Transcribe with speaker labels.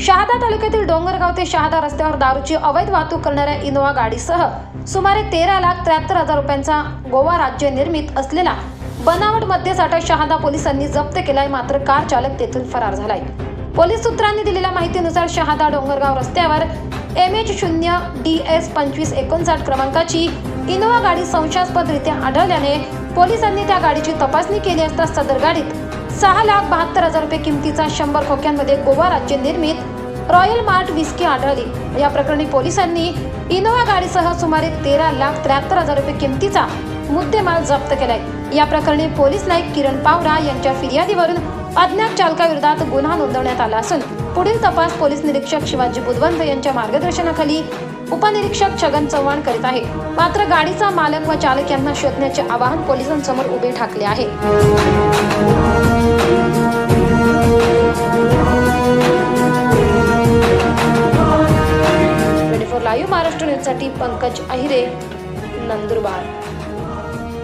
Speaker 1: शहादा तालुक्यातील डोंगरगाव ते शहादा रस्त्यावर दारूची अवैध वाहतूक करणाऱ्या इनोवा गाडीसह सुमारे तेरा लाख त्र्याहत्तर हजार रुपयांचा गोवा राज्य निर्मित असलेला बनावट मद्यसाठा शहादा पोलिसांनी जप्त केलाय मात्र कार चालक तेथून फरार झालाय. पोलीस सूत्रांनी दिलेल्या माहितीनुसार शहादा डोंगरगाव रस्त्यावर एम एच शून्य डी एस पंचवीस एकोणसाठ क्रमांकाची इनोवा गाडी संशयास्पदरित्या आढळल्याने पोलिसांनी त्या गाडीची तपासणी केली असता सदर गाडीत सहा लाख बहात्तर हजार रुपये किमतीचा शंभर खोक्यांमध्ये गोवा राज्य निर्मित रॉयल मार्ट विस्की आढळली. या प्रकरणी पोलिसांनी इनोवा गाडीसह सुमारे तेरा लाख त्र्याहत्तर हजार रुपये किमतीचा मुद्देमाल जप्त केलाय. या प्रकरणी पोलीस नाईक किरण पावरा यांच्या फिर्यादीवरून अज्ञात चालकाविरोधात गुन्हा नोंदवण्यात आला असून पुढील तपास पोलीस निरीक्षक शिवाजी बुधवंत यांच्या मार्गदर्शनाखाली उपनिरीक्षक छगन चव्हाण करीत आहे. मात्र गाडीचा मालक व चालक यांना शोधण्याचे आवाहन पोलिसांसमोर उभे ठाकले आहे. लाईव्ह महाराष्ट्र न्यूजसाठी पंकज अहिरे नंदुरबार.